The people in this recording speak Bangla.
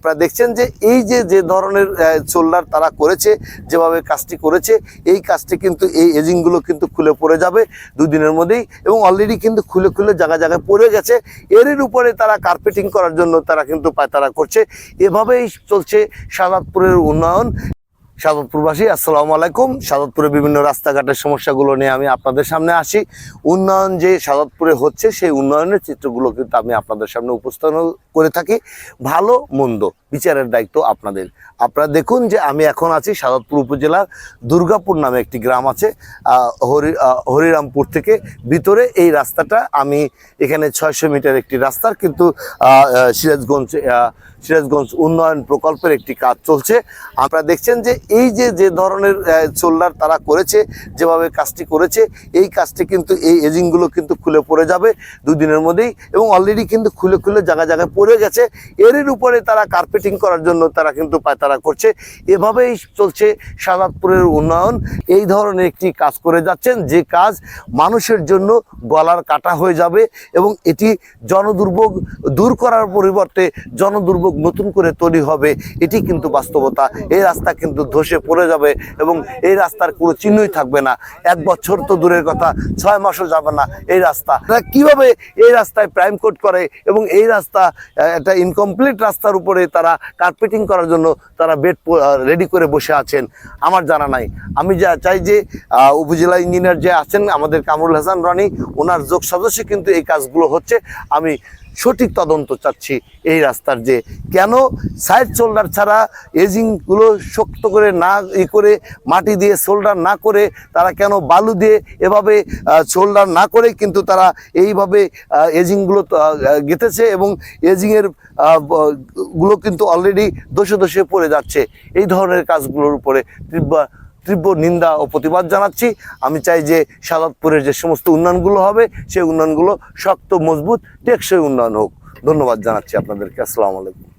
আপনারা দেখছেন যে এই যে যে ধরনের সোল্ডার তারা করেছে, যেভাবে কাজটি করেছে, এই কাজটি কিন্তু, এই এজিংগুলো কিন্তু খুলে পড়ে যাবে দুদিনের মধ্যেই এবং অলরেডি কিন্তু খুলে খুলে জায়গা জায়গায় পড়ে গেছে। এর উপরে তারা কার্পেটিং করার জন্য তারা কিন্তু পায়তারা করছে। এভাবেই চলছে সাদাতপুরের উন্নয়ন। সাদতপুরবাসী, আসসালামু আলাইকুম। সাদতপুরে বিভিন্ন রাস্তাঘাটের সমস্যাগুলো নিয়ে আমি আপনাদের সামনে আসি। উন্নয়ন যে সাদতপুরে হচ্ছে, সেই উন্নয়নের চিত্রগুলো কিন্তু আমি আপনাদের সামনে উপস্থাপন করে থাকি। ভালো, মন্দ। বিচারের দায়িত্ব আপনাদের। আপনারা দেখুন যে আমি এখন আছি সাদতপুর উপজেলার দুর্গাপুর নামে একটি গ্রাম আছে হরি হরিরামপুর থেকে। ভিতরে এই রাস্তাটা আমি এখানে ছয়শো মিটার একটি রাস্তার কিন্তু সিরাজগঞ্জ সিরাজগঞ্জ উন্নয়ন প্রকল্পের একটি কাজ চলছে। আপনারা দেখছেন যে এই যে যে ধরনের সোল্ডার তারা করেছে, যেভাবে কাজটি করেছে, এই কাজটি কিন্তু, এই এজিংগুলো কিন্তু খুলে পড়ে যাবে দুদিনের মধ্যেই এবং অলরেডি কিন্তু খুলে খুলে জায়গা জায়গায় পড়ে গেছে। এর উপরে তারা কার্পেটিং করার জন্য তারা কিন্তু পায়তারা করছে। এভাবেই চলছে সাদাতপুরের উন্নয়ন। এই ধরনের একটি কাজ করে যাচ্ছেন। যে কাজ মানুষের জন্য গলার কাটা হয়ে যাবে এবং এটি জনদুর্ভোগ দূর করার পরিবর্তে জনদুর্ভোগ নতুন করে তৈরি হবে। এটি কিন্তু বাস্তবতা। এই রাস্তা কিন্তু ধসে পড়ে যাবে এবং এই রাস্তার কোনো চিহ্নই থাকবে না। এক বছর তো দূরের কথা, ছয় মাসও যাবে না এই রাস্তা। তারা কীভাবে এই রাস্তায় প্রাইম কোড করে এবং এই রাস্তা একটা ইনকমপ্লিট রাস্তার উপরে তারা কার্পেটিং করার জন্য তারা বেড রেডি করে বসে আছেন। আমার জানা নাই। আমি যা চাই যে উপজেলা ইঞ্জিনিয়ার যে আছেন, আমাদের কামরুল হাসান রানি, ওনার যোগ সদস্য কিন্তু এই কাজগুলো হচ্ছে। আমি সঠিক তদন্ত চাচ্ছি এই রাস্তার যে। কেন সাইড শোল্ডার ছাড়া এজিংগুলো শক্ত করে না, ই করে, মাটি দিয়ে শোল্ডার না করে, তারা কেন বালু দিয়ে এভাবে শোল্ডার না করে, কিন্তু তারা এইভাবে এজিংগুলো গেঁথেছে এবং এজিংয়েরগুলো কিন্তু অলরেডি দোষে দোষে পড়ে যাচ্ছে। এই ধরনের কাজগুলোর উপরে তীব্র তীব্র নিন্দা ও প্রতিবাদ জানাচ্ছি। আমি চাই যে সাদাতপুরের যে সমস্ত উন্নয়নগুলো হবে, সেই উন্নয়নগুলো শক্ত, মজবুত, টেকসই উন্নয়ন হোক। ধন্যবাদ জানাচ্ছি আপনাদেরকে। আসসালামু আলাইকুম।